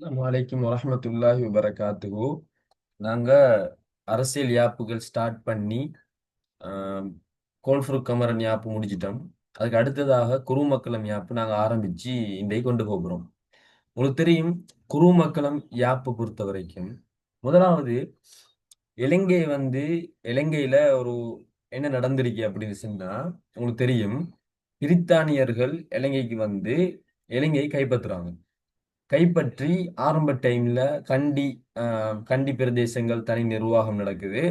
வலைக்கும் வரஹமத்துல்லாஹி வபரகாத்துஹு. நாங்கள் அரசியல் யாப்புகள் ஸ்டார்ட் பண்ணி கோல்ஃபுரு கமரன் யாப்பு முடிச்சிட்டோம். அதுக்கு அடுத்ததாக குருமக்களம் யாப்பு நாங்கள் ஆரம்பித்து இன்றைக்கு கொண்டு போகிறோம். உங்களுக்கு தெரியும் குருமக்களம் யாப்பு பொறுத்த வரைக்கும் முதலாவது இலங்கை வந்து இலங்கையில் ஒரு என்ன நடந்திருக்கு அப்படின்னு சொன்னால் உங்களுக்கு தெரியும் பிரித்தானியர்கள் இலங்கைக்கு வந்து இலங்கையை கைப்பற்றுறாங்க. கைப்பற்றி ஆரம்ப டைம்ல கண்டி கண்டி பிரதேசங்கள் தனி நிர்வாகம் நடக்குது.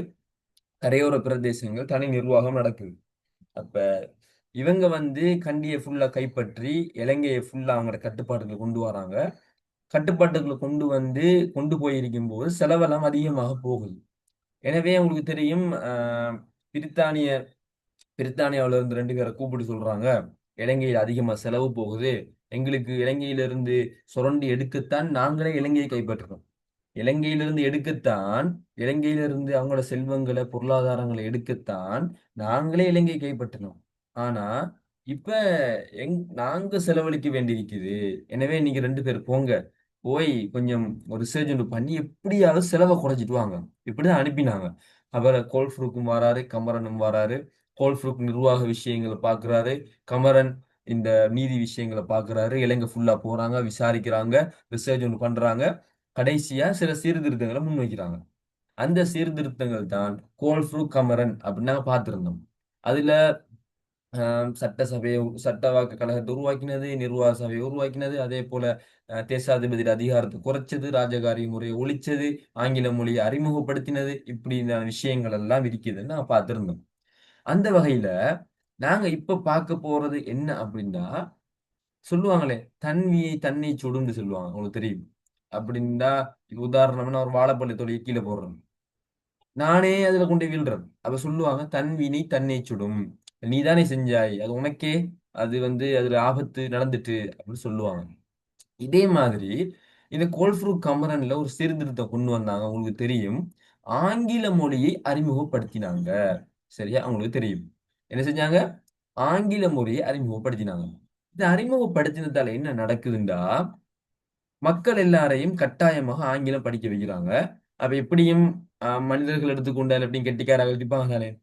கரையோர பிரதேசங்கள் தனி நிர்வாகம் நடக்குது. அப்ப இவங்க வந்து கண்டியை ஃபுல்லா கைப்பற்றி இலங்கையை ஃபுல்லா அவங்களோட கட்டுப்பாட்டுக்கு கொண்டு வராங்க. கட்டுப்பாட்டுக்குள்ள கொண்டு வந்து கொண்டு போயிருக்கும் போது செலவெல்லாம் அதிகமாக போகுது. எனவே உங்களுக்கு தெரியும் பிரித்தானிய பிரித்தானியாவில இருந்து ரெண்டு பேரை கூப்பிட்டு சொல்றாங்க இலங்கையில் அதிகமா செலவு போகுது. எங்களுக்கு இலங்கையிலிருந்து சுரண்டி எடுக்கத்தான் நாங்களே இலங்கையை கைப்பற்றணும் இலங்கையிலிருந்து எடுக்கத்தான் இலங்கையிலிருந்து அவங்களோட செல்வங்களை பொருளாதாரங்களை எடுக்கத்தான் நாங்களே இலங்கையை கைப்பற்றணும் ஆனா இப்ப எங் நாங்க செலவழிக்க வேண்டியிருக்குது. எனவே நீங்க ரெண்டு பேர் போங்க. போய் கொஞ்சம் ஒரு ரிசர்ச் ஒன்று பண்ணி எப்படியாவது செலவை குறைச்சிட்டு வாங்க. இப்படிதான் அனுப்பினாங்க. அவரை கோல்ஃப்ரூக்கும் வராரு கமரனும் வராரு. கோல்ஃப்ரூக் நிர்வாக விஷயங்களை பாக்குறாரு கமரன் இந்த நீதி விஷயங்களை பாக்குறாரு இலங்கை ஃபுல்லா போறாங்க விசாரிக்கிறாங்க ரிசர்ச் ஒன்று பண்றாங்க. கடைசியா சில சீர்திருத்தங்களை முன்வைக்கிறாங்க. அந்த சீர்திருத்தங்கள் தான் கோல்ஃப்ரூ கமரன் அப்படின்னு நாங்க பார்த்திருந்தோம். அதுல சட்டசபையை சட்டவாக்க கழகத்தை உருவாக்கினது நிர்வாக சபையை உருவாக்கினது அதே போல தேசாதிபதி அதிகாரத்தை குறைச்சது ராஜகாரி முறையை ஒழிச்சது ஆங்கில மொழியை அறிமுகப்படுத்தினது இப்படி இந்த விஷயங்கள் எல்லாம் இருக்குதுன்னு நான் பார்த்திருந்தோம். அந்த வகையில நாங்க இப்ப பார்க்க போறது என்ன அப்படின்னா சொல்லுவாங்களே தன்வியை தன்னை சுடுன்னு சொல்லுவாங்க. உங்களுக்கு தெரியும். அப்படின்னா உதாரணம்னா ஒரு வாழைப்பள்ளி தொழில் கீழே போடுறோம் நானே அதுல கொண்டு வீழ்றேன். அப்ப சொல்லுவாங்க தன்வினை தன்னை சுடும். நீ தானே செஞ்சாய். அது உனக்கே. அது வந்து அதுல ஆபத்து நடந்துட்டு அப்படின்னு சொல்லுவாங்க. இதே மாதிரி இந்த கோல்ஃப்ரூ கமரன்ல ஒரு சீர்திருத்தம் கொண்டு வந்தாங்க. உங்களுக்கு தெரியும். ஆங்கில மொழியை அறிமுகப்படுத்தினாங்க. சரியா? அவங்களுக்கு தெரியும். என்ன செஞ்சாங்க? ஆங்கில மொழியை அறிமுகப்படுத்தினாங்க. இந்த அறிமுகப்படுத்தினதால என்ன நடக்குதுண்டா? மக்கள் எல்லாரையும் கட்டாயமாக ஆங்கிலம் படிக்க வைக்கிறாங்க. அப்ப எப்படியும் மனிதர்கள் எடுத்துக்கொண்டால் எப்படியும் கெட்டிக்காராக இருப்பாங்க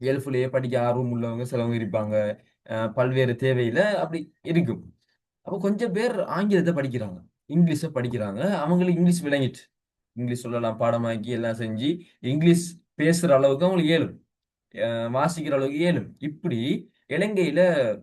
இயல்புலேயே படிக்க ஆர்வம் உள்ளவங்க சிலவங்க இருப்பாங்க. பல்வேறு தேவையில அப்படி இருக்கும். அப்போ கொஞ்சம் பேர் ஆங்கிலத்தை படிக்கிறாங்க. இங்கிலீஷை படிக்கிறாங்க. அவங்களுக்கு இங்கிலீஷ் விளங்கிட்டு. இங்கிலீஷ் சொல்லலாம் பாடமாக்கி எல்லாம் செஞ்சு இங்கிலீஷ் பேசுற அளவுக்கு அவங்களுக்கு இயலும் வாசிக்கிற அளவுக்கு இயலும். இப்படி இலங்கையில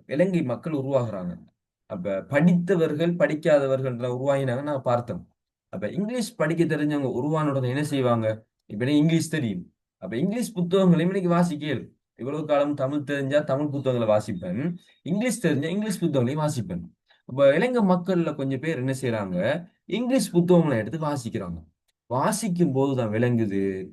இலங்கை மக்கள் உருவாகிறாங்க. அப்ப படித்தவர்கள் படிக்காதவர்கள் உருவாகினாங்க நான் பார்த்தோம். அப்ப இங்கிலீஷ் படிக்க தெரிஞ்சவங்க உருவான என்ன செய்வாங்க? இப்ப இங்கிலீஷ் தெரியும். அப்ப இங்கிலீஷ் புத்தகங்களையும் இன்னைக்கு வாசிக்க இவ்வளவு காலம் தமிழ் தெரிஞ்சா தமிழ் புத்தகங்களை வாசிப்பேன். இங்கிலீஷ் தெரிஞ்சா இங்கிலீஷ் புத்தகங்களையும் வாசிப்பேன். இப்ப இலங்கை மக்கள்ல கொஞ்சம் பேர் என்ன செய்யறாங்க இங்கிலீஷ் புத்தகங்களை எடுத்து வாசிக்கிறாங்க. வாசிக்கும் போதுதான் விளங்குது.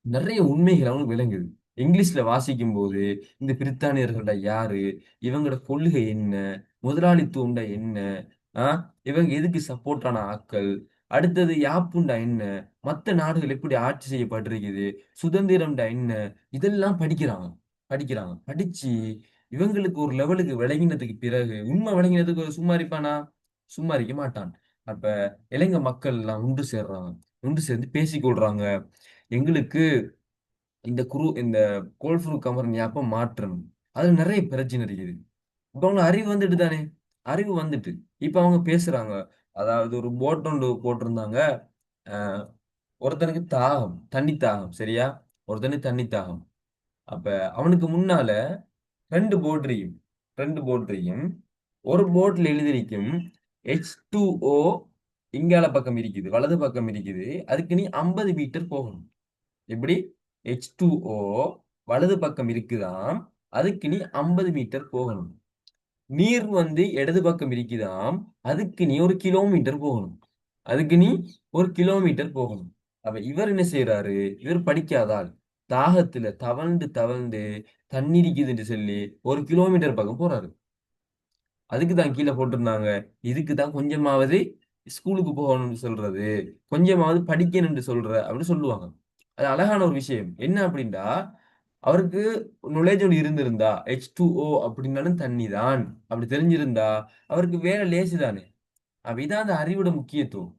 நிறைய உண்மைகள் அவங்களுக்கு விளங்குது. இங்கிலீஷ்ல வாசிக்கும் போது இந்த பிரித்தானியர்கள்ட யாரு? இவங்களோட கொள்கை என்ன? முதலாளித்துவம்டா என்ன? ஆஹ் இவங்க எதுக்கு சப்போர்ட்டான ஆக்கள் அடுத்தது யாப்புண்டா என்ன? மத்த நாடுகள் எப்படி ஆட்சி செய்யப்பட்டிருக்குது? சுதந்திரம்டா என்ன? இதெல்லாம் படிக்கிறாங்க. படிக்கிறாங்க. படிச்சு இவங்களுக்கு ஒரு லெவலுக்கு விளங்கினதுக்கு பிறகு உண்மை விளங்கினதுக்கு ஒரு சும்மா இருப்பானா? சும்மா இருக்க மாட்டான். அப்ப இளைஞ மக்கள் எல்லாம் உண்டு சேர்றாங்க. உண்டு சேர்ந்து பேசிக்கொள்றாங்க. எங்களுக்கு இந்த குரு இந்த கோல்ஃபுரு கமர் ஞாபகம் மாற்றணும். அதுல நிறைய பிரச்சனை இருக்குது. இப்ப அவங்க அறிவு வந்துட்டு தானே? அறிவு வந்துட்டு. இப்ப அவங்க பேசுறாங்க. அதாவது ஒரு போட் ஒன்று போட்டிருந்தாங்க. ஒருத்தனுக்கு தாகம் தண்ணி தாகம் சரியா? ஒருத்தனுக்கு தண்ணி தாகம். அப்ப அவனுக்கு முன்னால ரெண்டு போட்ரியும் ரெண்டு போட்ரியும் ஒரு போட்ல எழுதிருக்கும் ஹெச் டூ ஓ இங்கால பக்கம் இருக்குது வலது பக்கம் இருக்குது. அதுக்கு நீ ஐம்பது மீட்டர் போகணும். எப்படி? ஹெச் டூ ஓ வலது பக்கம் இருக்குதாம் அதுக்கு நீ ஐம்பது மீட்டர் போகணும். நீர் வந்து இடது பக்கம் இருக்குதாம் அதுக்கு நீ ஒரு கிலோமீட்டர் போகணும். அதுக்கு நீ ஒரு கிலோமீட்டர் போகணும். அப்ப இவர் என்ன செய்யறாரு இவர் படிக்காதால் தாகத்துல தவழ்ந்து தவழ்ந்து தண்ணி இருக்குதுன்னு சொல்லி ஒரு கிலோமீட்டர் பக்கம் போறாரு. அதுக்கு தான் கீழே போட்டிருந்தாங்க. இதுக்கு தான் கொஞ்சமாவது ஸ்கூலுக்கு போகணும்னு சொல்றது. கொஞ்சமாவது படிக்கணும்னு சொல்ற அப்படின்னு சொல்லுவாங்க. அது அழகான ஒரு விஷயம் என்ன அப்படின்னா அவருக்கு நுழைஜ் ஒன்று இருந்திருந்தா ஹெச் டூ ஓ அப்படின்னாலும் தண்ணி தான் அப்படி தெரிஞ்சிருந்தா அவருக்கு வேலை லேசு தானே அப்ப இதான் அந்த அறிவோட முக்கியத்துவம்.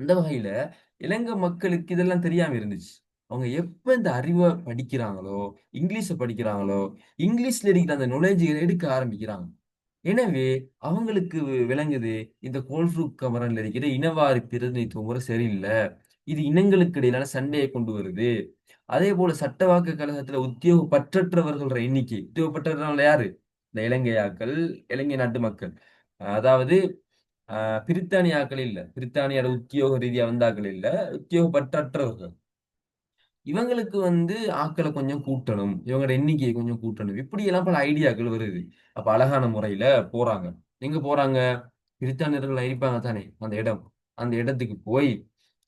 அந்த வகையில இலங்கை மக்களுக்கு இதெல்லாம் தெரியாம இருந்துச்சு. அவங்க எப்ப இந்த அறிவை படிக்கிறாங்களோ, இங்கிலீஷை படிக்கிறாங்களோ, இங்கிலீஷ்ல இருக்கிற அந்த நாலெட்ஜ்கள எடுக்க ஆரம்பிக்கிறாங்க. எனவே அவங்களுக்கு விளங்குது, இந்த கோல்ஃப்ரூக் கமரன்ல இருக்கிற இனவாரி பிரதிநிதித்துவ முறை சரியில்லை இது இனங்களுக்கு இடையிலான சண்டையை கொண்டு வருது. அதே போல சட்டவாக்க கழகத்துல உத்தியோகப்பற்றற்றவர்கள்ற எண்ணிக்கை உத்தியோகப்பற்றவர்கள் யாரு? இந்த இலங்கையாக்கள், இலங்கை நாட்டு மக்கள். அதாவது ஆஹ் பிரித்தானிய ஆட்கள் இல்ல. பிரித்தானியால உத்தியோக ரீதியா வந்த ஆட்கள் இல்ல. உத்தியோகப்பற்றற்றவர்கள். இவங்களுக்கு வந்து ஆக்களை கொஞ்சம் கூட்டணும். இவங்களோட எண்ணிக்கையை கொஞ்சம் கூட்டணும். இப்படியெல்லாம் பல ஐடியாக்கள் வருது. அப்ப அழகான முறையில போறாங்க. எங்க போறாங்க? பிரித்தானியர்கள் அழிப்பாங்க தானே அந்த இடம். அந்த இடத்துக்கு போய்,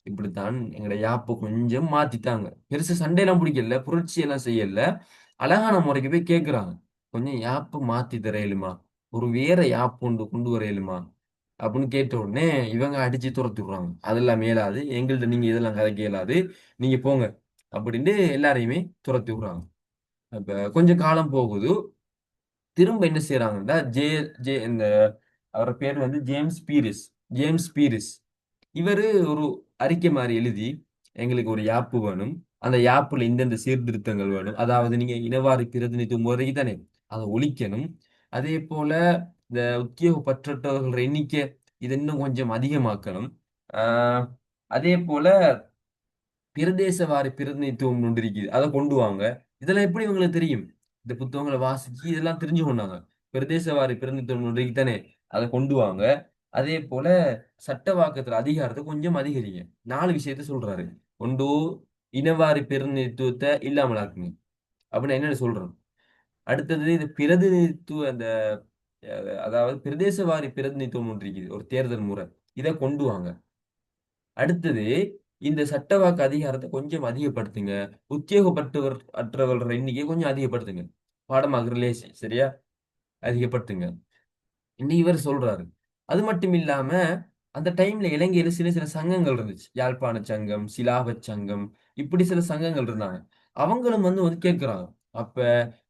இப்படித்தான் எங்களோட யாப்பு கொஞ்சம் மாத்திட்டாங்க பெருசு சண்டையெல்லாம் பிடிக்கல. புரட்சி எல்லாம் செய்யல. அழகான முறைக்கு போய் கேட்குறாங்க. "கொஞ்சம் யாப்பு மாத்தி தரையிலுமா ஒரு வேற யாப்பு கொண்டு கொண்டு வரையிலுமா அப்படின்னு கேட்ட உடனே இவங்க அடிச்சு துரத்தி விடுறாங்க. "அதெல்லாம் மேலாது. எங்கள்கிட்ட நீங்க இதெல்லாம் கதைக்க இயலாது. நீங்க போங்க." அப்படின்னு எல்லாரையுமே துரத்தி விடுறாங்க. அப்ப கொஞ்சம் காலம் போகுது. திரும்ப என்ன செய்யறாங்கன்னா ஜே ஜே இந்த அவரு பேர் வந்து ஜேம்ஸ் பீரிஸ். ஜேம்ஸ் பீரிஸ். இவரு ஒரு அறிக்கை மாதிரி எழுதி, எங்களுக்கு ஒரு யாப்பு வேணும். அந்த யாப்புல இந்தந்த சீர்திருத்தங்கள் வேணும். அதாவது நீங்க இனவாரி பிரதிநிதித்துவ முறை தானே, அதை ஒழிக்கணும். அதேபோல இந்த உத்தியோகப்பற்றற்றவர்கள் எண்ணிக்கை இது இன்னும் கொஞ்சம் அதிகமாக்கணும். ஆ பிரதேச பிரதேசவாரி பிரதிநிதித்துவம் ஒன்று இருக்குது. அதை கொண்டு வாங்க. இதெல்லாம் எப்படி இவங்களுக்கு தெரியும்? இந்த புத்தகங்களை வாசிச்சு இதெல்லாம் தெரிஞ்சுக்கொண்டாங்க. பிரதேசவாரி பிரதிநிதித்துவம் ஒன்று தானே, அதை கொண்டு வாங்க. அதே போல சட்டவாக்கத்துல அதிகாரத்தை கொஞ்சம் அதிகரிங்க. நாலு விஷயத்த சொல்றாரு. ஒன்று இனவாரி பிரதிநிதித்துவத்தை இல்லாமலாக்குங்க. அப்படின்னு என்னன்னு சொல்றோம். அடுத்தது இது பிரதிநிதித்துவ அந்த அதாவது அதாவது பிரதேசவாரி பிரதிநிதித்துவம் ஒன்று இருக்குது. ஒரு தேர்தல் முறை. இதை கொண்டு வாங்க. அடுத்தது இந்த சட்டவாக்க அதிகாரத்தை கொஞ்சம் அதிகப்படுத்துங்க. உத்தியோகப்பட்டவர் அற்றவர்கள் எண்ணிக்கையை கொஞ்சம் அதிகப்படுத்துங்க. பாடமாக ரிலேஷன் சரியா? அதிகப்படுத்துங்க. என்று இவர் சொல்றாரு. அது மட்டும் இல்லாம, அந்த டைம்ல இலங்கையில சில சில சங்கங்கள் இருந்துச்சு. யாழ்ப்பாண சங்கம், சிலாப சங்கம், இப்படி சில சங்கங்கள் இருந்தாங்க. அவங்களும் வந்து வந்து கேட்கிறாங்க. அப்ப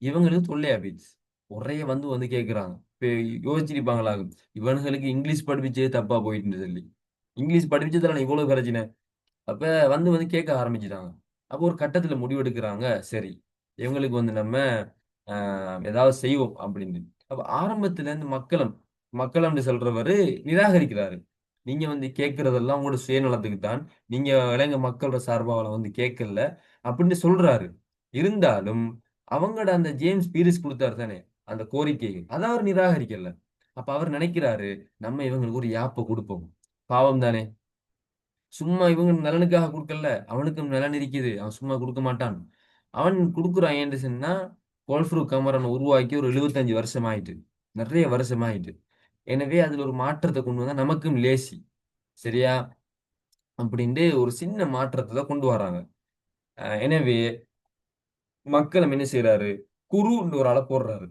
இவங்களுக்கு தொல்லையா போயிடுச்சு. ஒரே வந்து வந்து கேட்கிறாங்க. இப்போ யோசிச்சிருப்பாங்களா இவனுங்களுக்கு இங்கிலீஷ் படிப்பிச்சே தப்பா போயிட்டு சொல்லி. இங்கிலீஷ் படிப்பிச்சதுனால இவ்வளவு பிரச்சனை. அப்ப வந்து வந்து கேட்க ஆரம்பிச்சிட்டாங்க அப்போ ஒரு கட்டத்தில் முடிவெடுக்கிறாங்க. சரி, இவங்களுக்கு வந்து நம்ம ஏதாவது செய்வோம் அப்படின்னு. அப்ப ஆரம்பத்துல இருந்து மக்களும் மக்கள் மக்களம்ன்னு சொல்றவரு நிராகரிக்கிறாரு. நீங்க வந்து கேட்கறதெல்லாம் உங்களோட சுயநலத்துக்கு தான். நீங்க இளைஞ மக்களோட சார்பால வந்து கேட்கல அப்படின்னு சொல்றாரு. இருந்தாலும் அவங்களோட அந்த ஜேம்ஸ் பீரிஸ் கொடுத்தாரு தானே, அந்த கோரிக்கையை அதை அவர் நிராகரிக்கல. அப்ப அவர் நினைக்கிறாரு, நம்ம இவங்களுக்கு ஒரு யாப்பை கொடுப்போம் பாவம் தானே! சும்மா இவங்க நலனுக்காக கொடுக்கல அவனுக்கும் நலன் இருக்குது. அவன் சும்மா கொடுக்க மாட்டான். அவன் கொடுக்குறான் ஏன்னு சொன்னா, கோல்ஃப்ரூ கமரன உருவாக்கி ஒரு 75 வருஷம் ஆயிட்டு. நிறைய வருஷம் ஆயிட்டு. எனவே அதில் ஒரு மாற்றத்தை கொண்டு வந்தால் நமக்கும் லேசி. சரியா? அப்படின்ட்டு ஒரு சின்ன மாற்றத்தை தான் கொண்டு வராங்க. எனவே மக்களம் என்ன செய்யறாரு குருன்ற ஒரு ஆளை போடுறாரு.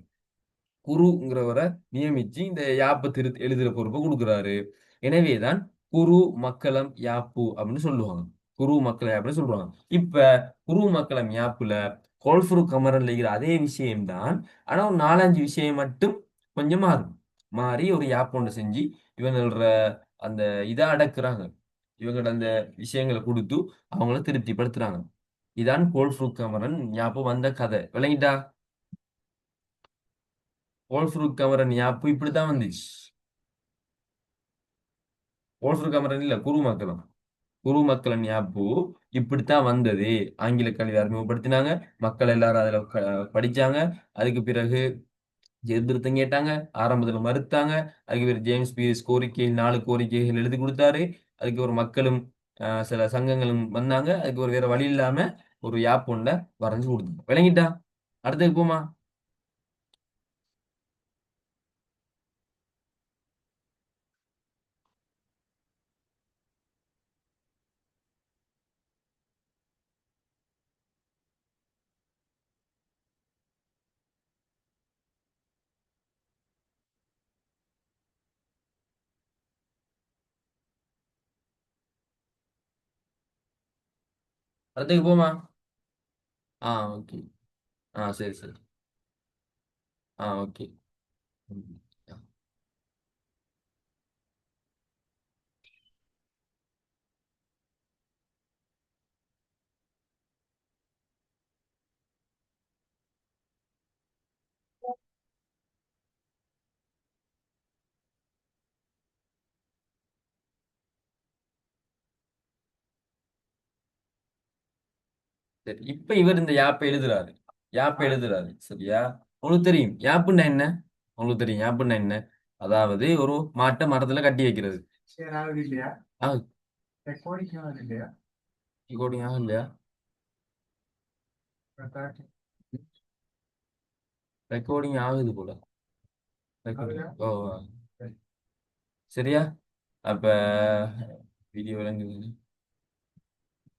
குருங்கிறவரை நியமிச்சு இந்த யாப்பை திருத் எழுதுற பொறுப்பை கொடுக்குறாரு எனவே தான் குரு, மக்களம், யாப்பு அப்படின்னு சொல்லுவாங்க. குரு, மக்கள் யாப்புன்னு சொல்றாங்க. இப்ப குரு, மக்களம், யாப்புல கோல்ஃபுரு கமரன் இருக்கிற அதே விஷயம்தான் ஆனால் ஆனா ஒரு 4, 5 விஷயம் மட்டும் கொஞ்சம் மாறும். மாறி ஒரு யாப் ஒண்ணு செஞ்சு இவங்களோட அந்த இதை அடக்குறாங்க. இவங்களோட அந்த விஷயங்களை கொடுத்து அவங்கள திருப்திப்படுத்துறாங்க. இதான் கோல்ஃப்ரூ கமரன் ஞாபகம் வந்த கதை. விளங்கிட்டா? கோல்ஃப்ரூ கமரன் ஞாபகம் இப்படித்தான் வந்துச்சு. கோல்ஃப்ரூ கமரன் இல்ல, குரு மக்களம். குரு மக்களன் ஞாபகம் இப்படித்தான் வந்தது. ஆங்கில கல்வி அறிமுகப்படுத்தினாங்க. மக்கள் எல்லாரும் அதுல படிச்சாங்க. அதுக்கு பிறகு சீர்திருத்தம் கேட்டாங்க. ஆரம்பத்துல மறுத்தாங்க. அதுக்கு பிறகு ஜேம்ஸ் பீரிஸ் கோரிக்கை 4 கோரிக்கைகள் எழுதி கொடுத்தாரு அதுக்கு ஒரு மக்களும் சில சங்கங்களும் வந்தாங்க. அதுக்கு ஒரு வேற வழி இல்லாம ஒரு யாப் ஒண்ண வரைஞ்சு கொடுத்தாங்க விளங்கிட்டா? அடுத்ததுக்கு போமா? படத்துக்கு போமா? ஆ ஓகே. ஆ சரி, சரி. ஆ ஓகே. சரி இப்ப இவர் இந்த யாப்பை எழுதுறாரு. யாப்பை எழுதுறாரு சரியா? உங்களுக்கு தெரியும் யாப்புன்னா என்ன? உங்களுக்கு தெரியும் யாப்புன்னா என்ன? அதாவது ஒரு மாட்டை மரத்துல கட்டி வைக்கிறது. ரெக்கார்டிங் ஆகுது இல்லையா? Recording. ஆகும் இல்லையா ரெக்கார்டிங் ரெக்கார்டிங் ஆகுது? போல? ஓ. சரி. சரியா? அப்ப வீடியோ விளங்குது.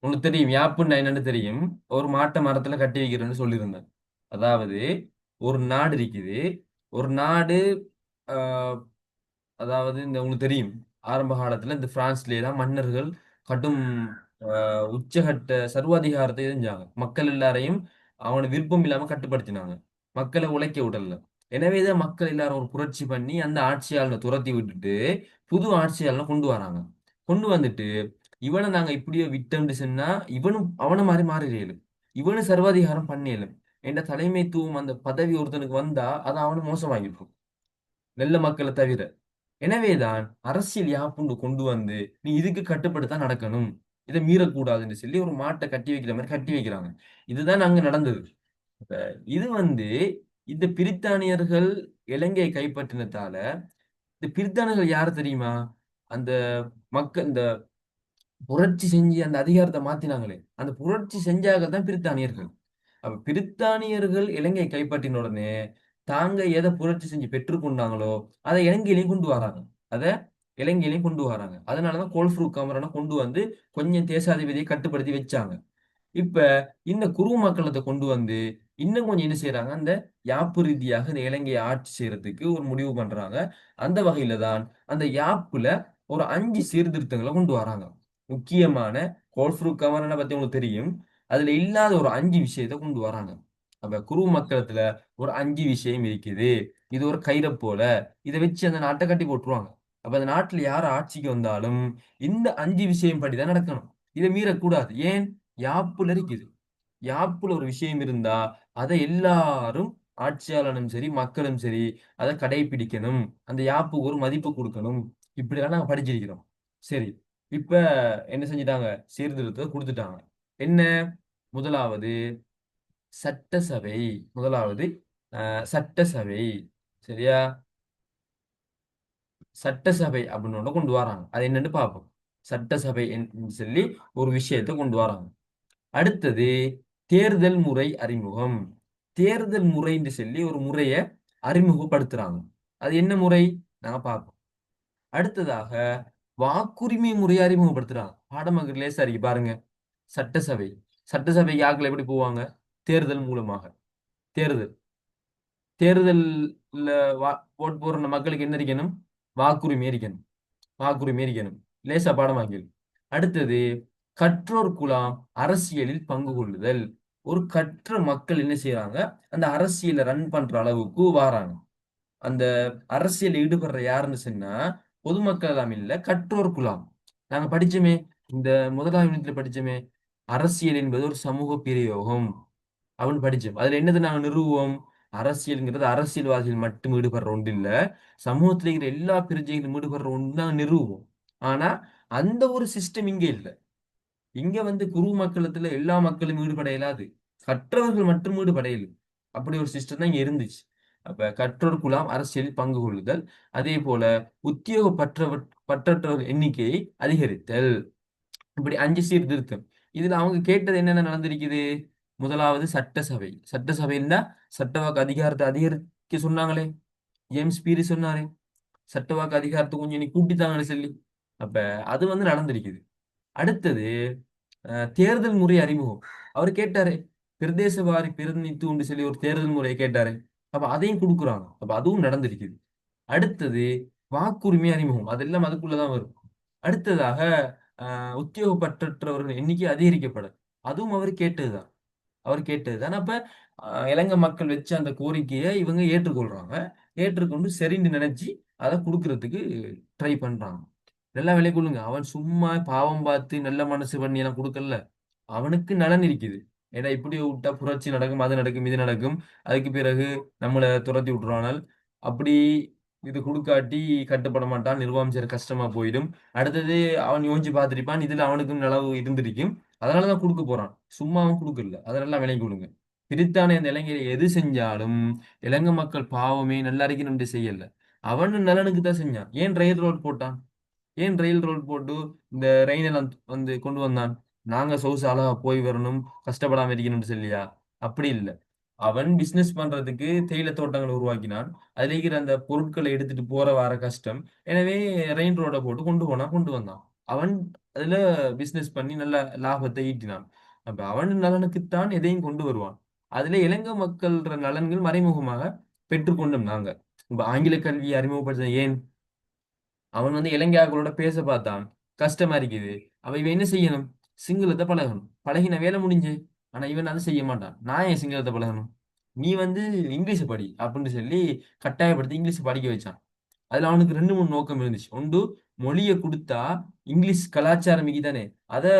உனக்கு தெரியும் யாப்புன்னா என்னன்னு தெரியும். ஒரு மாட்டை மரத்துல கட்டி வைக்கிறேன்னு சொல்லியிருந்தேன். அதாவது ஒரு நாடு இருக்குது. ஒரு நாடு ஆஹ், அதாவது இந்த உங்களுக்கு தெரியும். ஆரம்ப காலத்துல இந்த பிரான்ஸ்லேயே தான் மன்னர்கள் கடும் ஆஹ், உச்சகட்ட சர்வாதிகாரத்தை செஞ்சாங்க மக்கள் எல்லாரையும் அவனோட விருப்பம் இல்லாம கட்டுப்படுத்தினாங்க. மக்களை உழைக்க விடல. இதை மக்கள் எல்லாரும் ஒரு புரட்சி பண்ணி அந்த ஆட்சியாளனை துரத்தி விட்டுட்டு புது ஆட்சியாளனை கொண்டு வராங்க. கொண்டு வந்துட்டு இவனை நாங்க இப்படியே விட்டோம்னு சொன்னா இவனும் அவனை மாதிரி மாறிடலும் இவனும் சர்வாதிகாரம் பண்ணிடலும் என்ற தலைமைத்துவம் அந்த பதவி ஒருத்தனுக்கு வந்தா அதை அவனை வாங்கிருக்கும் நல்ல மக்களை தவிர. எனவேதான் அரசியல் யாப்புண்டு கொண்டு வந்து நீ இதுக்கு கட்டுப்படுத்தா நடக்கணும். இதை மீறக்கூடாதுன்னு சொல்லி ஒரு மாட்டை கட்டி வைக்கிற மாதிரி கட்டி வைக்கிறாங்க. இதுதான் அங்க நடந்தது. இது வந்து இந்த பிரித்தானியர்கள் இலங்கையை கைப்பற்றினதால இந்த பிரித்தானியர்கள் யார் தெரியுமா? அந்த மக்கள் இந்த புரட்சி செஞ்சு அந்த அதிகாரத்தை மாத்தினாங்களே. அந்த புரட்சி செஞ்சாக தான் பிரித்தானியர்கள். அப்ப பிரித்தானியர்கள் இலங்கையை கைப்பற்றின உடனே தாங்க எதை புரட்சி செஞ்சு பெற்றுக்கொண்டாங்களோ அதை இலங்கையிலையும் கொண்டு வராங்க. அதை இலங்கையிலையும் கொண்டு வராங்க. அதனாலதான் கோல்ஃப்ரூ கமரனை கொண்டு வந்து கொஞ்சம் தேசாதிபதியை கட்டுப்படுத்தி வச்சாங்க. இப்ப இந்த குரு மக்களத்தை கொண்டு வந்து இன்னும் கொஞ்சம் என்ன செய்யறாங்க அந்த யாப்பு ரீதியாக இந்த இலங்கையை ஆட்சி செய்யறதுக்கு ஒரு முடிவு பண்றாங்க. அந்த வகையில தான் அந்த யாப்புல ஒரு அஞ்சு சீர்திருத்தங்களை கொண்டு வராங்க. முக்கியமான கோல்ஃப்ரூ கமரனை பத்தி உங்களுக்கு தெரியும். அதுல இல்லாத ஒரு அஞ்சு விஷயத்தை கொண்டு வராங்க. அப்ப குரு மக்களத்துல ஒரு அஞ்சு விஷயம் இருக்குது. இது ஒரு கயிறை போல. இதை வச்சு அந்த நாட்டை கட்டி போட்டுருவாங்க. அப்ப அந்த நாட்டுல யார் ஆட்சிக்கு வந்தாலும் இந்த அஞ்சு விஷயம் படிதான் நடக்கணும். இதை மீறக்கூடாது. ஏன்? யாப்புல இருக்குது. யாப்புல ஒரு விஷயம் இருந்தா அதை எல்லாரும் ஆட்சியாளனும் சரி மக்களும் சரி அதை கடைபிடிக்கணும் அந்த யாப்புக்கு ஒரு மதிப்பு கொடுக்கணும். இப்படிலாம் நாங்க படிச்சிருக்கிறோம். சரி. இப்ப என்ன செஞ்சிட்டாங்க? சீர்திருத்தத்தை கொடுத்துட்டாங்க. என்ன? முதலாவது சட்டசபை. முதலாவது அஹ், சட்டசபை. சரியா? சட்டசபை அப்படின்னு கொண்டு வராங்க. அது என்னன்னு பார்ப்போம். சட்டசபை என்று சொல்லி ஒரு விஷயத்தை கொண்டு வராங்க. அடுத்தது தேர்தல் முறை அறிமுகம். தேர்தல் முறைன்னு சொல்லி ஒரு முறையை அறிமுகப்படுத்துறாங்க. அது என்ன முறை? நாங்க பார்ப்போம். அடுத்ததாக வாக்குரிமை முறையை அறிமுகப்படுத்துறான் பாடமகர் லேசா இருக்கு பாருங்க. சட்டசபை. சட்டசபை யாக்கில் எப்படி போவாங்க? தேர்தல் மூலமாக. தேர்தல். தேர்தல்ல வா ஓட்டு போடுற மக்களுக்கு என்ன இருக்கணும் வாக்குரிமை இருக்கணும் வாக்குரிமை இருக்கணும் லேசா பாடமாக்கல் அடுத்தது கற்றோர் குலாம் அரசியலில் பங்கு கொள்ளுதல். ஒரு கற்ற மக்கள் என்ன செய்யறாங்க அந்த அரசியலை ரன் பண்ற அளவுக்கு வாராங்க. அந்த அரசியல் ஈடுபடுற யாருன்னு சொன்னா பொதுமக்கள் எல்லாம் இல்ல கற்றோர் குலாம் நாங்க படிச்சோமே இந்த முதலாம் யூனிட்ல படிச்சோமே அரசியல் என்பது ஒரு சமூக பிரயோகம். அப்படின்னு படிச்சோம். அதுல என்னது நாங்க நிறுவுவோம்? அரசியல்ங்கிறது அரசியல்வாதிகள் மட்டும் ஈடுபடுற ஒன்று இல்ல. சமூகத்துல இருக்கிற எல்லா பிரஜைகளும் ஈடுபடுற ஒன்று தான் நிறுவுவோம். ஆனா அந்த ஒரு சிஸ்டம் இங்க இல்லை. இங்க வந்து குரு மக்களத்துல எல்லா மக்களும் ஈடுபட இயலாது. கற்றவர்கள் மட்டும் ஈடுபட இயலும் அப்படி ஒரு சிஸ்டம் தான் இங்க இருந்துச்சு. அப்ப கற்றோர் குலாம் அரசியலில் பங்கு கொள்ளுதல் அதே போல உத்தியோக பற்றவர் பற்றற்றவர் எண்ணிக்கையை அதிகரித்தல். இப்படி அஞ்சு சீர்திருத்தம் இதுல அவங்க கேட்டது என்னென்ன நடந்திருக்குது? முதலாவது சட்டசபை. சட்டசபையில் தான் சட்டவாக்கு அதிகாரத்தை அதிகரிக்க சொன்னாங்களே. ஜேம்ஸ் பீரி சொன்னாரே. சட்டவாக்கு அதிகாரத்தை கொஞ்சம் நீ கூட்டித்தாங்கன்னு சொல்லி. அப்ப அது வந்து நடந்திருக்குது. அடுத்தது அஹ், தேர்தல் முறை அறிமுகம். அவர் கேட்டாரு பிரதேச வாரி பிரதிநிதித்துவம்னு சொல்லி ஒரு தேர்தல் முறையை கேட்டாரு. அப்ப அதையும் கொடுக்குறாங்க. அப்ப அதுவும் நடந்திருக்குது. அடுத்தது வாக்குரிமை அறிமுகம். அதெல்லாம் அதுக்குள்ளதான் வரும். அடுத்ததாக ஆஹ் உத்தியோகப்பற்றவர்கள் எண்ணிக்கை அதிகரிக்கப்படும். அதுவும் அவர் கேட்டதுதான். அவர் கேட்டதுதான். அப்ப இலங்கை மக்கள் வச்ச அந்த கோரிக்கையை இவங்க ஏற்றுக்கொள்றாங்க. ஏற்றுக்கொண்டு சரின்னு நினைச்சு அதை கொடுக்கறதுக்கு ட்ரை பண்றாங்க. நல்லா விலை கொள்ளுங்க. அவன் சும்மா பாவம் பார்த்து நல்ல மனசு பண்ணி எல்லாம் கொடுக்கல. அவனுக்கு நலன் இருக்குது. ஏன்னா இப்படி விட்டா புரட்சி நடக்கும் அது நடக்கும் இது நடக்கும். அதுக்கு பிறகு நம்மளை துரத்தி விட்டுருவானால். அப்படி இது கொடுக்காட்டி கட்டுப்பட மாட்டான் நிர்வாகம் கஷ்டமா போயிடும். அடுத்தது அவன் யோசிச்சு பார்த்திருப்பான் இதுல அவனுக்கும் நிலவு இருந்திருக்கும். அதனாலதான் கொடுக்க போறான். சும்மா அவன் கொடுக்கல அதெல்லாம் விலை கொடுங்க பிரித்தானே அந்த இளைஞரை எது செஞ்சாலும் இலங்கை மக்கள் பாவமே நல்லா இருக்கணும் செய்யல. அவன் நலனுக்கு தான் செஞ்சான். ஏன் ரயில் ரோடு போட்டான்? ஏன் ரயில் ரோடு போட்டு இந்த ரயிலெல்லாம் வந்து கொண்டு வந்தான்? நாங்க சொகுசால போய் வரணும் கஷ்டப்படாம இருக்கணும்னு சொல்லியா? அப்படி இல்லை. அவன் பிசினஸ் பண்றதுக்கு தேயிலை தோட்டங்களை உருவாக்கினான். அதுல இருக்கிற அந்த பொருட்களை எடுத்துட்டு போற வர கஷ்டம். எனவே ரெயின் ரோட போட்டு கொண்டு போனா கொண்டு வந்தான். அவன் அதுல பிசினஸ் பண்ணி நல்ல லாபத்தை ஈட்டினான். அப்ப அவன் நலனுக்குத்தான் எதையும் கொண்டு வருவான். அதுல இலங்கை மக்கள்ன்ற நலன்கள் மறைமுகமாக பெற்றுக்கொண்டோம் நாங்க. இப்ப ஆங்கில கல்வியை அறிமுகப்படுத்த ஏன்? அவன் வந்து இலங்கையாக்களோட பேச பார்த்தான். கஷ்டமா இருக்குது. அவ இவன் என்ன செய்யணும்? சிங்களத்தை பழகணும். பழகின வேலை முடிஞ்சு. ஆனா இவன் அதை செய்ய மாட்டான். நான் ஏன் சிங்களத்தை பழகணும்? நீ வந்து இங்கிலீஷ் படி அப்படின்னு சொல்லி கட்டாயப்படுத்தி இங்கிலீஷ் படிக்க வச்சான். அதுல அவனுக்கு ரெண்டு மூணு நோக்கம் இருந்துச்சு. ஒன்று மொழியை கொடுத்தா இங்கிலீஷ் கலாச்சாரம் தானே. அதை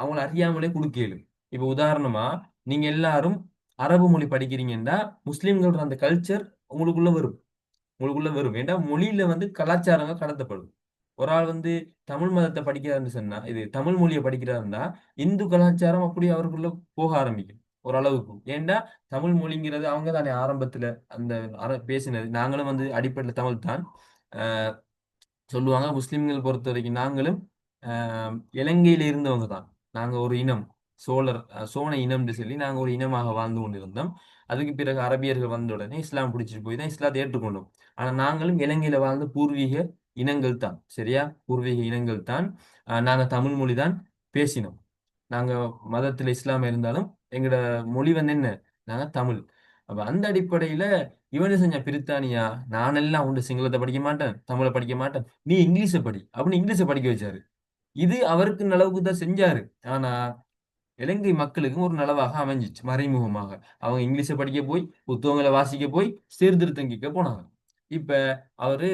அவங்கள அறியாமலே கொடுக்கலும் இப்போ உதாரணமா நீங்க எல்லாரும் அரபு மொழி படிக்கிறீங்கன்னா முஸ்லீம்களோட அந்த கல்ச்சர் உங்களுக்குள்ள வரும். உங்களுக்குள்ள வரும். ஏன்னா மொழியில வந்து கலாச்சாரங்கள் கடத்தப்படும் ஒரு ஆள் வந்து தமிழ் மதத்தை படிக்கிறாருன்னு சொன்னா இது தமிழ் மொழியை படிக்கிறாருன்னா இந்து கலாச்சாரம் அப்படி அவருக்குள்ள போக ஆரம்பிக்கும் ஓரளவுக்கு ஏண்டா? தமிழ் மொழிங்கிறது அவங்க தானே ஆரம்பத்துல அந்த பேசினது. நாங்களும் வந்து அடிப்படையில் தமிழ் தான். ஆஹ் சொல்லுவாங்க முஸ்லிம்கள் பொறுத்த வரைக்கும் நாங்களும் ஆஹ் இலங்கையில இருந்தவங்க தான். நாங்க ஒரு இனம் சோழர் சோழ இனம்னு சொல்லி நாங்க ஒரு இனமாக வாழ்ந்து கொண்டிருந்தோம். அதுக்கு பிறகு அரபியர்கள் வந்த உடனே இஸ்லாம் பிடிச்சிட்டு போய் தான் இஸ்லாத்தை ஏற்றுக்கொண்டோம். ஆனால் நாங்களும் இலங்கையில வாழ்ந்த பூர்வீக இனங்கள் தான் சரியா? பூர்வீக இனங்கள் தான். நாங்க தமிழ் மொழி தான் பேசினோம். நாங்க மதத்துல இஸ்லாம் இருந்தாலும் எங்களோட மொழி வந்து என்ன? நாங்க தமிழ். அப்ப அந்த அடிப்படையில இவனு செஞ்ச பிரித்தானியா? நானெல்லாம் உண்டு சிங்களத்தை படிக்க மாட்டேன் தமிழை படிக்க மாட்டேன். நீ இங்கிலீஷை படி அப்படின்னு இங்கிலீஷை படிக்க வச்சாரு. இது அவருக்கு நலவுக்கு தான் செஞ்சாரு. ஆனா இலங்கை மக்களுக்கும் ஒரு நலவாக அமைஞ்சிச்சு மறைமுகமாக. அவங்க இங்கிலீஷை படிக்க போய் புத்தகங்களை வாசிக்க போய் சீர்திருத்தம் கேட்க போனாங்க. இப்ப அவரு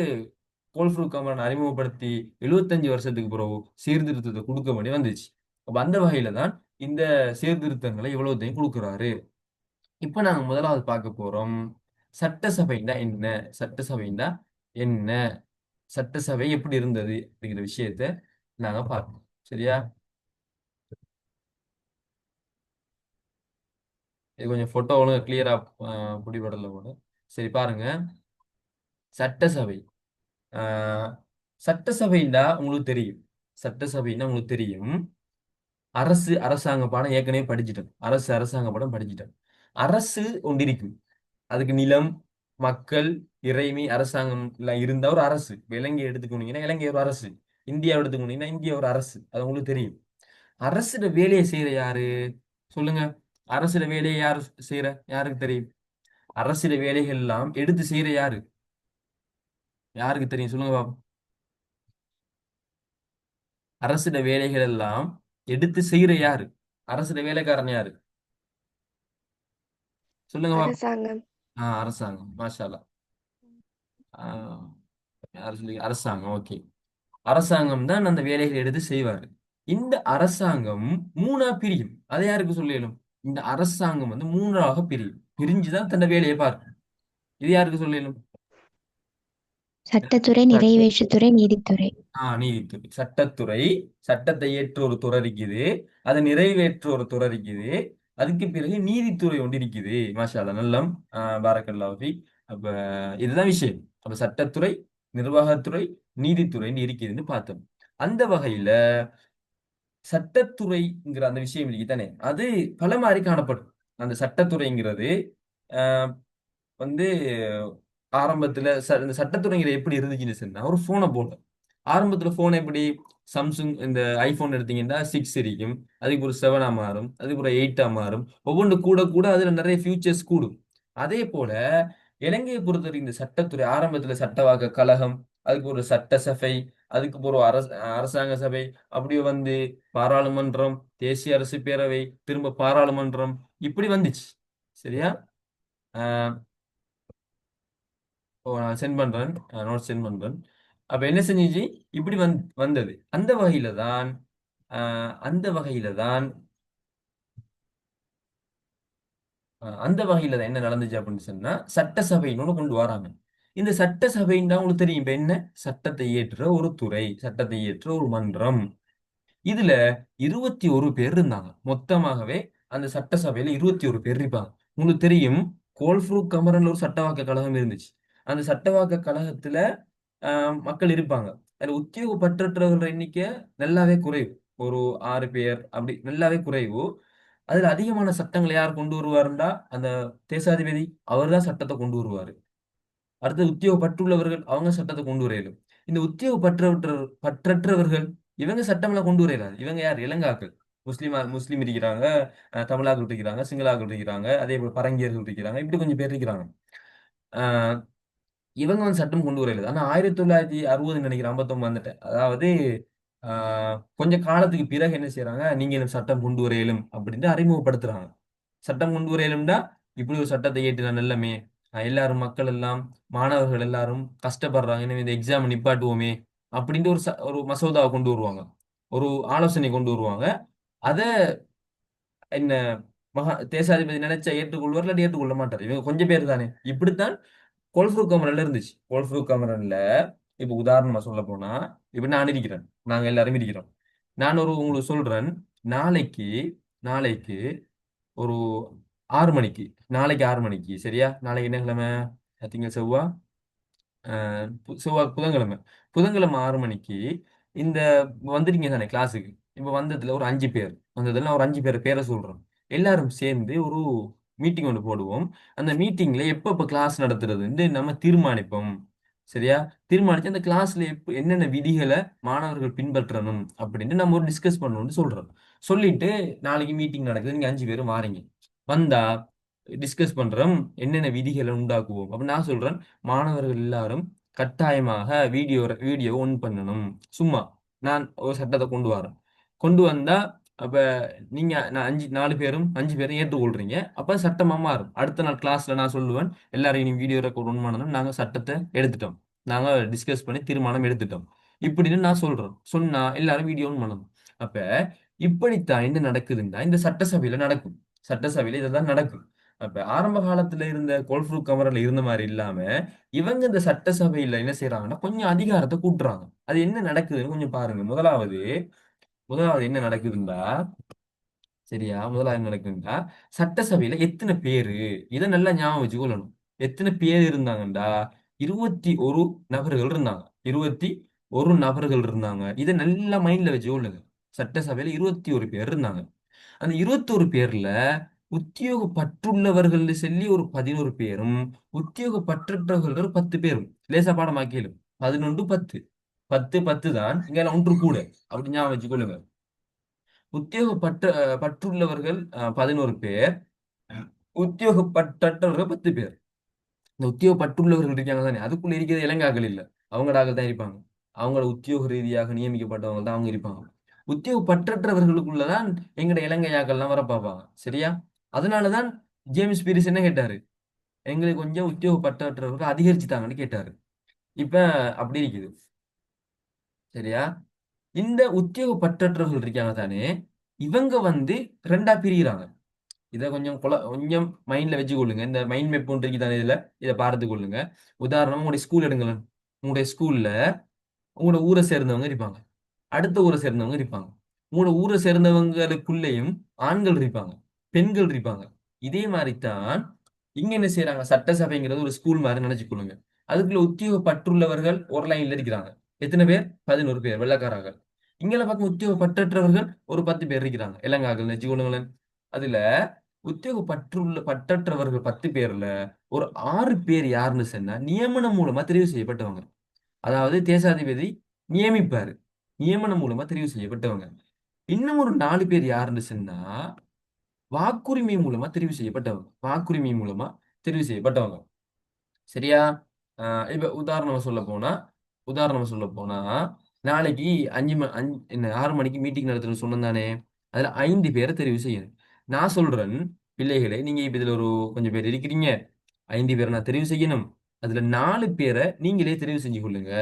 கோல்ஃப்ரூ கமரன் அறிமுகப்படுத்தி எழுபத்தஞ்சு வருஷத்துக்கு பிறகு சீர்திருத்தத்தை கொடுக்க வேண்டி வந்துச்சு. அப்ப அந்த வகையில தான் இந்த சீர்திருத்தங்களை இவ்வளவுத்தையும் கொடுக்குறாரு. இப்ப நாங்க முதலாவது பார்க்க போறோம். சட்டசபைன்னா என்ன? சட்டசபைன்னா என்ன? சட்டசபை எப்படி இருந்தது அப்படிங்கிற விஷயத்த நாங்க பார்ப்போம். சரியா? இது கொஞ்சம் போட்டோவும் கிளியரா பிடிபடல போல. சரி பாருங்க. சட்டசபை. ஆஹ் சட்டசபைன்னா உங்களுக்கு தெரியும். சட்டசபைன்னா உங்களுக்கு தெரியும். அரசு அரசாங்க பாடம் ஏற்கனவே படிச்சுட்டோம். அரசு அரசாங்க பாடம் படிச்சுட்டோம். அரசு ஒன்றிருக்கும். அதுக்கு நிலம் மக்கள் இறைமை அரசாங்கம் எல்லாம் இருந்தா ஒரு அரசு. இப்ப இலங்கை எடுத்துக்கோனீங்கன்னா இலங்கை ஒரு அரசு. இந்தியா எடுத்துக்கோனீங்கன்னா இந்தியா ஒரு அரசு. அது உங்களுக்கு தெரியும். அரசுட வேலையை செய்யற யாரு? சொல்லுங்க. அரசுட வேலையை யாரு செய்யற? யாருக்கு தெரியும்? அரசுட வேலைகள் எல்லாம் எடுத்து செய்யற யாரு? யாருக்கு தெரியும்? சொல்லுங்க பாப்போம் அரசோட வேலைகள் எல்லாம் எடுத்து செய்யற யாரு? அரசோட வேலைக்காரன் யாரு? சொல்லுங்க பாப்போம் அரசாங்கம். ஆஹ் அரசாங்கம். மாஷாலா ஆஹ் யார் சொல்லி? அரசாங்கம். ஓகே. அரசாங்கம் தான் அந்த வேலைகளை எடுத்து செய்வாரு. இந்த அரசாங்கம் மூணா பிரியும். அதை யாருக்கு சொல்லிடலும் இந்த அரசாங்கம் வந்து மூன்றாக பிரியும். பிரிஞ்சுதான் தன்னை வேலையை பார்க்கும். இது யாருக்கு சொல்லிடலும் சட்டத்துறை நிறைவேற்றுத்துறை நீதித்துறை. ஆஹ் நீதித்துறை. சட்டத்துறை சட்டத்தை ஏற்ற ஒரு துறை இருக்குது அதை நிறைவேற்ற ஒரு துறை இருக்குது அதுக்கு பிறகு நீதித்துறை ஒன்று இருக்குது. மாஷா அல்லாஹ் நல்லம் ஃபீக். அப்ப இதுதான் விஷயம். அப்ப சட்டத்துறை நிர்வாகத்துறை நீதித்துறைன்னு இருக்குதுன்னு பார்த்தோம். அந்த வகையில சட்டத்துறைங்கிற அந்த விஷயம் இருக்கு தானே அது பல மாதிரி காணப்படும். அந்த சட்டத்துறைங்கிறது வந்து ஆரம்பத்துல ச- இந்த சட்டத்துறைங்கிற எப்படி இருந்துச்சுன்னு சொன்னா ஒரு போனை போல ஆரம்பத்துல போன் எப்படி? சாம்சங் இந்த ஐபோன் எடுத்தீங்கன்னா சிக்ஸ் இருக்கும் அதுக்கு ஒரு செவனா மாறும் அதுக்கு ஒரு எயிட்டா மாறும். ஒவ்வொன்று கூட கூட அதுல நிறைய ஃபியூச்சர்ஸ் கூடும். அதே போல இலங்கையை பொறுத்தவரைக்கும் இந்த சட்டத்துறை ஆரம்பத்துல சட்டவாக்க கழகம் அதுக்கு ஒரு சட்டசபை அதுக்கு ஒரு அரச அரசாங்க சபை அப்படியே வந்து பாராளுமன்றம் தேசிய அரசு பேரவை திரும்ப பாராளுமன்றம் இப்படி வந்துச்சு. சரியா? ஆஹ் ஓ நான் சென்ட் பண்றேன். நோட் சென்ட் பண்றேன். அப்ப என்ன செஞ்சிச்சு இப்படி வந் வந்தது. அந்த வகையில தான் ஆஹ் அந்த வகையில தான் அந்த வகையில தான் என்ன நடந்துச்சு அப்படின்னு சொன்னா சட்டசபைன்னு ஒண்ணு கொண்டு வராங்க. இந்த சட்டசபைன்னா உங்களுக்கு தெரியும். இப்ப என்ன? சட்டத்தை இயற்ற ஒரு துறை சட்டத்தை இயற்ற ஒரு மன்றம். இதுல இருபத்தி ஒரு பேர் இருந்தாங்க. மொத்தமாகவே அந்த சட்டசபையில இருபத்தி ஒரு பேர் இருப்பாங்க. உங்களுக்கு தெரியும் கோல்ஃப்ரூ கமரன்ல ஒரு சட்டவாக்க கழகம் இருந்துச்சு. அந்த சட்டவாக்க கழகத்துல ஆஹ், மக்கள் இருப்பாங்க. அதுல உத்தியோக பற்றற்றவர்கள் எண்ணிக்கை நல்லாவே குறைவு. ஒரு ஆறு பேர் அப்படி நல்லாவே குறைவு. அதுல அதிகமான சட்டங்களை யார் கொண்டு வருவாருண்டா? அந்த தேசாதிபதி. அவர் தான் சட்டத்தை கொண்டு வருவாரு. அடுத்து உத்தியோக பற்றுள்ளவர்கள் அவங்க சட்டத்தை கொண்டு வரையிலும் இந்த உத்தியோக பற்றற்ற பற்றற்றவர்கள் இவங்க சட்டம்லாம் கொண்டு வரையிறாரு இவங்க யார்? இளங்காக்கள். முஸ்லீம் முஸ்லீம் இருக்கிறாங்க அஹ் தமிழாக்கள் இருக்கிறாங்க சிங்களாக்கள் இருக்கிறாங்க அதே போல் பரங்கியர்கள் இருக்கிறாங்க இப்படி கொஞ்சம் பேர் இருக்கிறாங்க. ஆஹ் இவங்க வந்து சட்டம் கொண்டு வரல ஆனா ஆயிரத்தி தொள்ளாயிரத்தி அறுபது நினைக்கிறேன் ஐம்பத்தொம்பது வந்துட்டேன் அதாவது ஆஹ் கொஞ்ச காலத்துக்கு பிறகு என்ன செய்யறாங்க நீங்க சட்டம் கொண்டு வரையிலும் அப்படின்ட்டு அறிமுகப்படுத்துறாங்க. சட்டம் கொண்டு வரையிலும்டா இப்படி ஒரு சட்டத்தை ஏற்றினா நல்லமே. எல்லாரும் மக்கள் எல்லாம் மாணவர்கள் எல்லாரும் கஷ்டப்படுறாங்க. எனவே இந்த எக்ஸாம் நிப்பாட்டுவோமே அப்படின்ட்டு ஒரு ச- ஒரு மசோதாவை கொண்டு வருவாங்க. ஒரு ஆலோசனை கொண்டு வருவாங்க. அதை என்ன மகா தேசாதிபதி நினைச்சா ஏற்றுக்கொள்வார் இல்லாட்டி ஏற்றுக்கொள்ள மாட்டார். இவங்க கொஞ்சம் பேர் தானே. இப்படித்தான் கோல்ஃப்ரூ கமரன்ல இருந்துச்சு. கோல்ஃப்ரூ கமரன்ல இப்ப உதாரணமா சொல்ல போனா இப்ப நான் இருக்கிறேன். நாங்க எல்லாரும் இருக்கிறோம். நான் ஒரு உங்களுக்கு சொல்றேன் நாளைக்கு நாளைக்கு ஒரு ஆறு மணிக்கு நாளைக்கு ஆறு மணிக்கு சரியா? நாளைக்கு என்ன கிழமை? திங்கள் செவ்வா? பு- செவ்வாய் புதன்கிழமை. புதன்கிழமை ஆறு மணிக்கு இந்த வந்துட்டீங்க தானே கிளாஸுக்கு இப்போ வந்ததுல ஒரு அஞ்சு பேர். வந்ததுல நான் ஒரு அஞ்சு பேர் பேரை சொல்றேன். எல்லாரும் சேர்ந்து ஒரு மீட்டிங் ஒன்று போடுவோம். அந்த மீட்டிங்ல எப்போ இப்போ கிளாஸ் நடத்துறதுன்னு நம்ம தீர்மானிப்போம். சரியா? தீர்மானிச்சு அந்த கிளாஸ்ல எப்போ என்னென்ன விதிகளை மாணவர்கள் பின்பற்றணும் அப்படின்னு நம்ம ஒரு டிஸ்கஸ் பண்ணணும்னு சொல்றோம். சொல்லிட்டு நாளைக்கு மீட்டிங் நடக்குது. நீங்க அஞ்சு பேரும் வாரீங்க. வந்தா டிஸ்கஸ் பண்றோம். என்னென்ன விதிகளை உண்டாக்குவோம்? அப்படின்னு நான் சொல்றேன் மாணவர்கள் எல்லாரும் கட்டாயமாக வீடியோ வீடியோ ஒன் பண்ணணும். சும்மா. நான் ஒரு சட்டத்தை கொண்டு வரேன். கொண்டு வந்தா அப்ப நீங்க நான் அஞ்சு நாலு பேரும் அஞ்சு பேரும் ஏற்றுக்கொள்கிறீங்க அப்ப சட்டமா மாறும். அடுத்த நாள் கிளாஸ்ல நான் சொல்லுவேன் எல்லாரும் நீ வீடியோ ரெக்கார்ட் ஒன் பண்ணணும். நாங்க சட்டத்தை எடுத்துட்டோம். நாங்க டிஸ்கஸ் பண்ணி தீர்மானம் எடுத்துட்டோம். இப்படின்னு நான் சொல்றேன். சொன்னா எல்லாரும் வீடியோ ஒன் பண்ணணும். அப்ப இப்படித்தான் என்ன நடக்குதுன்னா இந்த சட்டசபையில நடக்கும். சட்டசபையில் இதெல்லாம் நடக்கும். அப்ப ஆரம்ப காலத்துல இருந்த கோல்ஃப்ரூ கமரில் இருந்த மாதிரி இல்லாம இவங்க இந்த சட்டசபையில் என்ன செய்யறாங்கன்னா கொஞ்சம் அதிகாரத்தை கூட்டுறாங்க. அது என்ன நடக்குதுன்னு கொஞ்சம் பாருங்க. முதலாவது முதலாவது என்ன நடக்குதுண்டா? சரியா முதலாவது என்ன சட்டசபையில எத்தனை பேரு? இதை நல்லா ஞாபகம் வச்சுக்கொள்ளணும். எத்தனை பேர் இருந்தாங்கண்டா? இருபத்தி ஒரு நபர்கள் இருந்தாங்க. இருபத்தி ஒரு நபர்கள் இருந்தாங்க. இதை நல்லா மைண்ட்ல வச்சுக்கொள்ளுங்க சட்டசபையில இருபத்தி ஒரு பேர் இருந்தாங்க. அந்த இருபத்தொரு பேர்ல உத்தியோக பற்றுள்ளவர்கள் சொல்லி ஒரு பதினோரு பேரும் உத்தியோக பற்றற்றவர்கள் ஒரு பத்து பேரும். லேசா பாடமாக்கியிலும் பதினொன்று பத்து. பத்து பத்து தான். இங்க ஒன்று கூட. அப்படி ஞாபகம் வச்சுக்கொள்ளுங்க. உத்தியோக பற்ற பற்றுள்ளவர்கள் பதினோரு பேர். உத்தியோக பற்றற்றவர்கள் பத்து பேர். இந்த உத்தியோக பற்றுள்ளவர்கள் இருக்காங்க தானே. அதுக்குள்ள இருக்கிறது இளங்காக்கள் இல்ல. அவங்களாக தான் இருப்பாங்க. அவங்கள உத்தியோக ரீதியாக நியமிக்கப்பட்டவங்க தான் அவங்க இருப்பாங்க. உத்தியோக பற்றற்றவர்களுக்குள்ளதான் எங்கட இலங்கையாக்கள்லாம் வர பார்ப்பாங்க. சரியா? அதனாலதான் ஜேம்ஸ் பீரிஸ் என்ன கேட்டாரு? எங்களுக்கு கொஞ்சம் உத்தியோக பற்றற்றவர்கள் அதிகரிச்சுட்டாங்கன்னு கேட்டாரு. இப்ப அப்படி இருக்குது. சரியா? இந்த உத்தியோக பற்றற்றவர்கள் இருக்காங்க தானே இவங்க வந்து ரெண்டா பிரிகிறாங்க இதை கொஞ்சம் கொல கொஞ்சம் மைண்ட்ல வச்சு கொள்ளுங்க இந்த மைண்ட் மேப் ஒன்று தானே இதுல? இதை பார்த்து கொள்ளுங்க. உதாரணமா உங்களுடைய ஸ்கூல் எடுங்களேன். உங்களுடைய ஸ்கூல்ல உங்களோட ஊரை சேர்ந்தவங்க இருப்பாங்க. அடுத்த ஊரை சேர்ந்தவங்க இருப்பாங்க. உங்களோட ஊரை சேர்ந்தவங்களுக்குள்ளேயும் ஆண்கள் இருப்பாங்க. பெண்கள் இருப்பாங்க. இதே மாதிரி தான் இங்க என்ன செய்யறாங்க சட்டசபைங்கிறது ஒரு ஸ்கூல் மாதிரி நினைச்சு கொள்ளுங்க அதுக்குள்ள உத்தியோக பற்றுள்ளவர்கள் ஒரு லைன்ல இருக்கிறாங்க. எத்தனை பேர்? பதினோரு பேர் வெள்ளக்காரர்கள். இங்கே பார்க்க உத்தியோக பற்றற்றவர்கள் ஒரு பத்து பேர் இருக்கிறாங்க. இளங்காக்கள் வச்சுக்கொள்ளுங்களேன் அதுல உத்தியோக பற்றுள்ள பற்றற்றவர்கள் பத்து பேர்ல ஒரு ஆறு பேர் யாருன்னு சொன்னா நியமனம் மூலமா தெரிவு செய்யப்பட்டவங்க. அதாவது தேசாதிபதி நியமிப்பாரு. நியமனம் மூலமா தெரிவு செய்யப்பட்டவங்க. இன்னும் ஒரு நாலு பேர் யாருன்னு சொன்னா வாக்குரிமை மூலமா தெரிவு செய்யப்பட்டவங்க. வாக்குரிமை மூலமா தெரிவு செய்யப்பட்டவங்க. சரியா? ஆஹ் இப்ப உதாரணமா சொல்ல போனா உதாரணம் சொல்ல போனா நாளைக்கு அஞ்சு மணி அஞ்சு என்ன ஆறு மணிக்கு மீட்டிங் நடத்தணும்னு சொன்னேன் தானே அதுல ஐந்து பேரை தெரிவு செய்யணும். நான் சொல்றேன் பிள்ளைகளே நீங்க இப்ப இதுல ஒரு கொஞ்சம் பேர் இருக்கிறீங்க. ஐந்து பேரை நான் தெரிவு செய்யணும். அதுல நாலு பேரை நீங்களே தெரிவு செஞ்சு கொள்ளுங்க.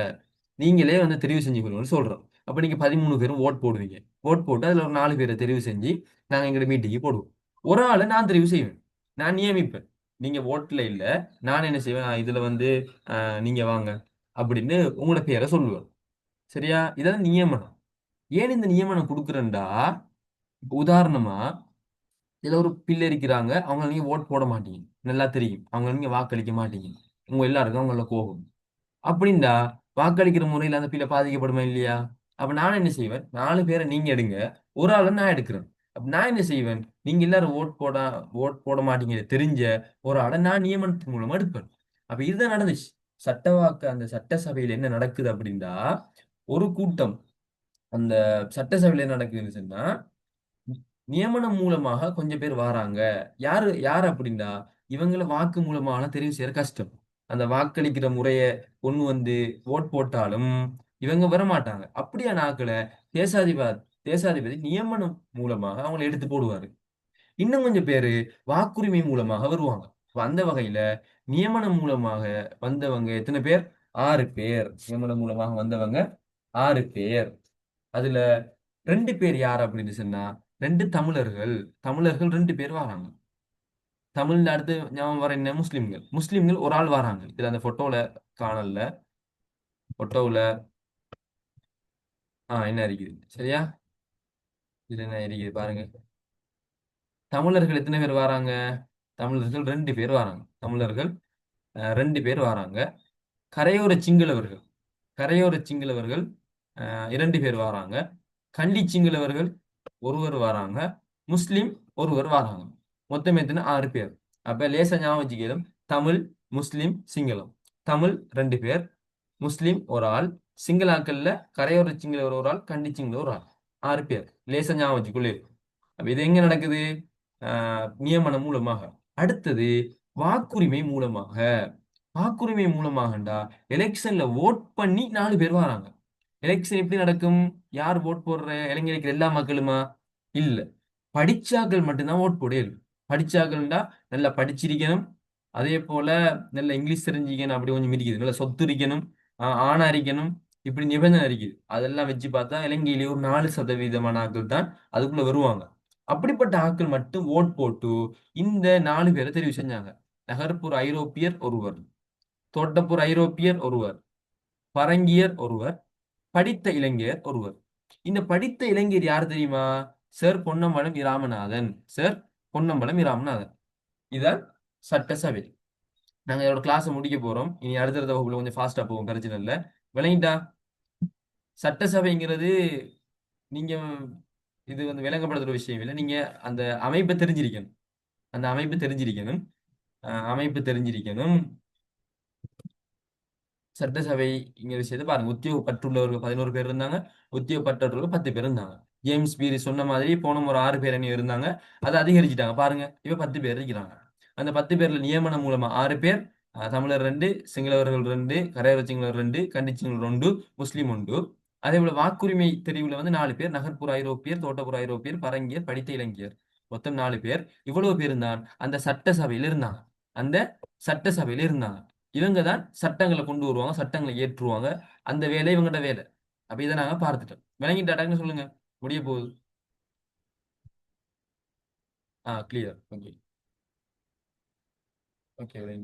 நீங்களே வந்து தெரிவு செஞ்சு கொள்ளுங்கன்னு சொல்றோம் அப்ப நீங்க பதிமூணு பேரும் ஓட் போடுவீங்க. ஓட் போட்டு அதுல ஒரு நாலு பேரை தெரிவு செஞ்சு நாங்க எங்க மீட்டிங்கு போடுவோம். ஒரு ஆளை நான் தெரிவு செய்வேன். நான் நியமிப்பேன். நீங்க ஓட்டுல இல்ல. நான் என்ன செய்வேன்? இதுல வந்து நீங்க வாங்க. அப்படின்னு உங்களோட பேரை சொல்லுவேன் சரியா? இதான் நியமனம். ஏன் இந்த நியமனம் கொடுக்குறேன்டா? உதாரணமா இதுல ஒரு பிள்ளை இருக்கிறாங்க. அவங்க நீங்க ஓட் போட மாட்டீங்க. நல்லா தெரியும். அவங்க நீங்க வாக்களிக்க மாட்டீங்க. உங்க எல்லாருக்கும் அவங்கள கோபம். அப்படின்டா வாக்களிக்கிற முறையில் அந்த பிள்ளை பாதிக்கப்படுமா இல்லையா? அப்ப நான் என்ன செய்வேன்? நாலு பேரை நீங்க எடுங்க. ஒரு ஆளை நான் எடுக்கிறேன். அப்ப நான் என்ன செய்வேன்? நீங்க எல்லாரும் ஓட் போட ஓட் போட மாட்டீங்க. தெரிஞ்ச ஒரு ஆளை நான் நியமனத்தின் மூலமா எடுப்பேன். அப்ப இதுதான் நடந்துச்சு. சட்டவாக்க அந்த சட்டசபையில் என்ன நடக்குது அப்படின்னா ஒரு கூட்டம் அந்த சட்டசபையில் என்ன நடக்குதுன்னு சொன்னா நியமனம் மூலமாக கொஞ்சம் பேர் வராங்க. யாரு யார் அப்படின்னா இவங்களை வாக்கு மூலமாக தெரிவு செய்யற கஷ்டம். அந்த வாக்களிக்கிற முறையை கொண்டு வந்து ஓட் போட்டாலும் இவங்க வர மாட்டாங்க அப்படியான ஆக்களை தேசாதிபதி தேசாதிபதி நியமனம் மூலமாக அவங்களை எடுத்து போடுவாரு. இன்னும் கொஞ்சம் பேரு வாக்குரிமை மூலமாக வருவாங்க. அந்த வகையில நியமனம் மூலமாக வந்தவங்க எத்தனை பேர்? ஆறு பேர். நியமனம் மூலமாக வந்தவங்க ஆறு பேர். அதுல ரெண்டு பேர் யார் அப்படின்னு சொன்னா ரெண்டு தமிழர்கள். தமிழர்கள் ரெண்டு பேர் வராங்க. தமிழ்ல அடுத்து ஞாபகம் வர என்ன? முஸ்லிம்கள். முஸ்லிம்கள் ஒரு ஆள் வராங்க. இதுல அந்த போட்டோல காணல போட்டோல ஆஹ் என்ன இருக்குது? சரியா? இதுல என்ன இருக்குது பாருங்க. தமிழர்கள் எத்தனை பேர் வராங்க? தமிழர்கள் ரெண்டு பேர் வராங்க. தமிழர்கள் ரெண்டு பேர் வராங்க. கரையோர சிங்களவர்கள் கரையோர சிங்களவர்கள் இரண்டு பேர் வராங்க. கண்டி சிங்களவர்கள் ஒருவர் வராங்க. முஸ்லீம் ஒருவர் வராங்க. மொத்தம் எத்தனை? ஆறு பேர். அப்ப லேசா ஞாபகம் தமிழ் முஸ்லீம் சிங்களம். தமிழ் ரெண்டு பேர் முஸ்லீம் ஒரு ஆள் சிங்களாக்கள்ல கரையோர சிங்களவர் ஒரு ஆள் கண்டி சிங்களவர் ஒரு ஆள். ஆறு பேர். லேசா ஞாபகம் வச்சுக்கொள்ளு அப்ப இது எங்க நடக்குது? ஆஹ் நியமனம் மூலமாக. அடுத்தது வாக்குரிமை மூலமாக. வாக்குரிமை மூலமாகண்டா எலெக்ஷன்ல ஓட் பண்ணி நாலு பேர் வராங்க. எலெக்ஷன் எப்படி நடக்கும்? யார் ஓட் போடுற? இளைஞருக்கு எல்லா மக்களுமா? இல்ல. படிச்சாக்கள் மட்டும்தான் ஓட் போட இயலும். படிச்சாக்கள்டா நல்லா படிச்சிருக்கணும். அதே போல நல்ல இங்கிலீஷ் தெரிஞ்சிக்கணும். அப்படி கொஞ்சம் இருக்குது நல்லா சொத்து இருக்கணும். ஆஹ் ஆணா இருக்கணும். இப்படி நிபந்தனை இருக்குது. அதெல்லாம் வச்சு பார்த்தா இலங்கையிலேயே ஒரு நாலு சதவீதமான ஆட்கள் தான் அதுக்குள்ள வருவாங்க. அப்படிப்பட்ட ஆட்கள் மட்டும் ஓட் போட்டு இந்த நாலு பேரை தெரிவு செஞ்சாங்க. நகர்ப்புற ஐரோப்பியர் ஒருவர் தோட்டப்புற ஐரோப்பியர் ஒருவர் பரங்கியர் ஒருவர் படித்த இளைஞர் ஒருவர். இந்த படித்த இளைஞர் யார் தெரியுமா? சார் பொன்னம்பலம் இராமநாதன். சார் பொன்னம்பலம் இராமநாதன். இதான் சட்டசபை. நாங்க இதோட கிளாஸ் முடிக்க போறோம். இனி அடுத்தடுத்த வகுப்புல கொஞ்சம் ஃபாஸ்டா போவோம் பிரச்சனை இல்லை. விளங்கிட்டா? சட்டசபைங்கிறது நீங்க இது வந்து விளங்கப்படுத்துற விஷயம் இல்லை. நீங்க அந்த அமைப்பை தெரிஞ்சிருக்கணும். அந்த அமைப்பு தெரிஞ்சிருக்கணும். அஹ் அமைப்பு தெரிஞ்சிருக்கணும். சட்டசபை இங்க விஷயத்தை பாருங்க. உத்தியோகப்பட்டுள்ளவர்கள் பதினோரு பேர் இருந்தாங்க. உத்தியோகப்பற்றவர்கள் பத்து பேர் இருந்தாங்க. ஜேம்ஸ் பீரி சொன்ன மாதிரி போன ஒரு ஆறு பேர் அணி இருந்தாங்க. அதை அதிகரிச்சிட்டாங்க. பாருங்க. இப்ப பத்து பேர் இருக்கிறாங்க. அந்த பத்து பேர்ல நியமனம் மூலமா ஆறு பேர். தமிழர் ரெண்டு சிங்களவர்கள் ரெண்டு கரையோர சிங்களவர் ரெண்டு கண்டி ரெண்டு முஸ்லீம் உண்டு அதே போல வாக்குரிமை தெரிவுல வந்து நாலு பேர் நகர்ப்புற ஐரோப்பியர் தோட்டப்புற ஐரோப்பியர் பரங்கியர் படித்த இளைஞர் மொத்தம் நாலு பேர். இவ்வளவு பேர் இருந்தான் அந்த சட்டசபையில இருந்தாங்க. அந்த சட்டசபையில இருந்தாங்க. இவங்க தான் சட்டங்களை கொண்டு வருவாங்க சட்டங்களை ஏற்றுவாங்க. அந்த வேலை இவங்கள்ட்ட வேலை. அப்ப இதை நாங்க பார்த்துட்டோம். விளங்கிட்டாட்டான்னு சொல்லுங்க. முடிய போகுது. ஆ கிளியர் ஓகே ஓகே